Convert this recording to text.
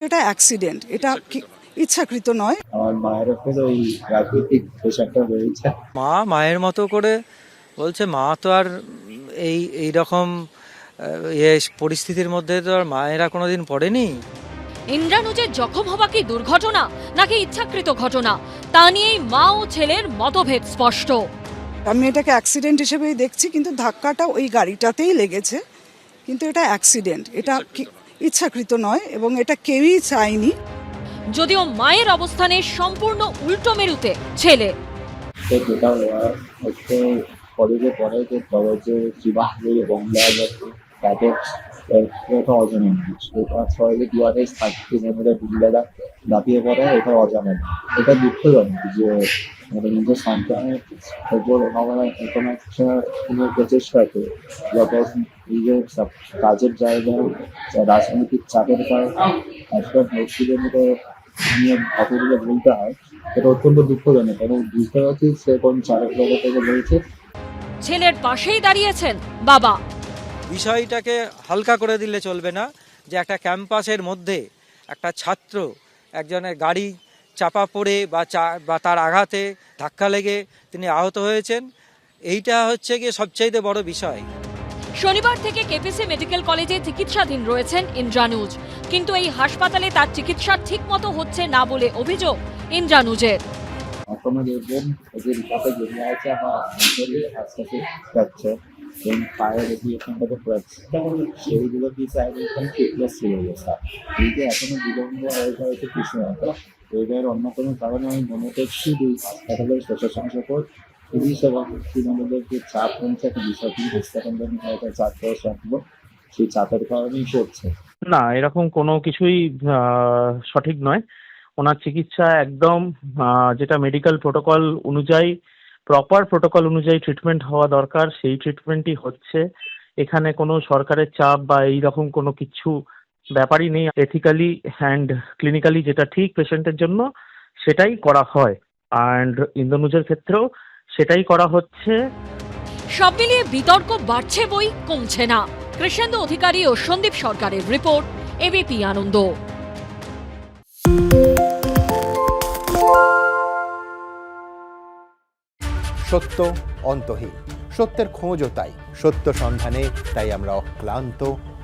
এটা অ্যাক্সিডেন্ট এটা কি- ইচ্ছাকৃত নয়। আমার মায়ের উপরে ওই রাজনৈতিক প্রেশারটা রয়েছে। মা মায়ের মতো করে বলছে মা তো আর এই এই রকম ইয়ে পরিস্থিতির মধ্যে তো আর মায়েরা কোনোদিন পড়েনি। ইন্দ্রানুজের জখম হওয়া কি দুর্ঘটনা নাকি ইচ্ছাকৃত ঘটনা? তা নিয়েই মা ও ছেলের মতভেদ স্পষ্ট। আমি এটাকে অ্যাক্সিডেন্ট হিসেবেই দেখছি কিন্তু ধাক্কাটা ওই গাড়িটাতেই লেগেছে। কিন্তু এটা অ্যাক্সিডেন্ট এটা কি- ইচ্ছাকৃত নয় এবং এটা কেউই চায়নি। যদিও মায়ের অবস্থানে সম্পূর্ণ উল্টো মেরুতে ছেলে। কলেজে পড়ে যে কলেজে তাদের এটা অজানা এটা দুয়ারে দাপিয়ে পড়ে এটা অজানা এটা দুঃখজনক যে নিজের সন্তানের উপর আমার কোনো একটা কোনো প্রচেষ্টাকে যখন নিজের সব- কাজের জায়গায় রাজনৈতিক চাপের কারণে একটা ব্যক্তিদের মতো নিয়ে কতগুলো বলতে হয় এটা অত্যন্ত দুঃখজনক এবং বুঝতে পারছি সে কোন চারের জায়গা থেকে বলছে। ছেলের পাশেই দাঁড়িয়েছেন বাবা। বিষয়টাকে হালকা করে দিলে চলবে না যে একটা ক্যাম্পাসের মধ্যে একটা ছাত্র একজনের গাড়ি চাপা পড়ে বা চা বা তার আঘাতে ধাক্কা লেগে তিনি আহত হয়েছেন। এইটা হচ্ছে গিয়ে সবচাইতে বড় বিষয়। শনিবার থেকে কেপিসি মেডিকেল কলেজে চিকিৎসাধীন রয়েছেন ইন্দ্রানুজ। কিন্তু এই হাসপাতালে তার চিকিৎসা ঠিকমতো হচ্ছে না বলে অভিযোগ ইন্দ্রানুজের। এখনও এবং পায়ের সেইগুলো কি ফিটনেস ছিল বিলম্ব হয়ে যাচ্ছে কিছু না এবার অন্য কোনো কারণে আমি মনে করছি যে হাসপাতালের প্রশাসন সকল এবং তৃণমূলের যে চাপ রয়েছে একটা বিষয়টি হাসপাতালের হয়তো চাপ দেওয়া সম্ভব সেই চাপের কারণেই করছে না, এরকম কোনো কিছুই সঠিক নয়। ওনার চিকিৎসা একদম যেটা মেডিকেল প্রোটোকল অনুযায়ী প্রপার প্রোটোকল অনুযায়ী ট্রিটমেন্ট হওয়া দরকার। সেই ট্রিটমেন্টই হচ্ছে। এখানে কোনো সরকারের চাপ বা এই রকম কোনো কিছু ব্যাপারই নেই এথিক্যালি অ্যান্ড ক্লিনিক্যালি যেটা ঠিক পেশেন্টের জন্য সেটাই করা হয়। অ্যান্ড ইন্দোনুজের ক্ষেত্রেও সেটাই করা হচ্ছে। সব মিলিয়ে বিতর্ক বাড়ছে বই কমছে না। কৃষ্ণেন্দু অধিকারী ও সন্দীপ সরকারের রিপোর্ট এবিপি আনন্দ। সত্য অন্তহীন। সত্যের খোঁজও তাই। সত্য সন্ধানে তাই আমরা অক্লান্ত।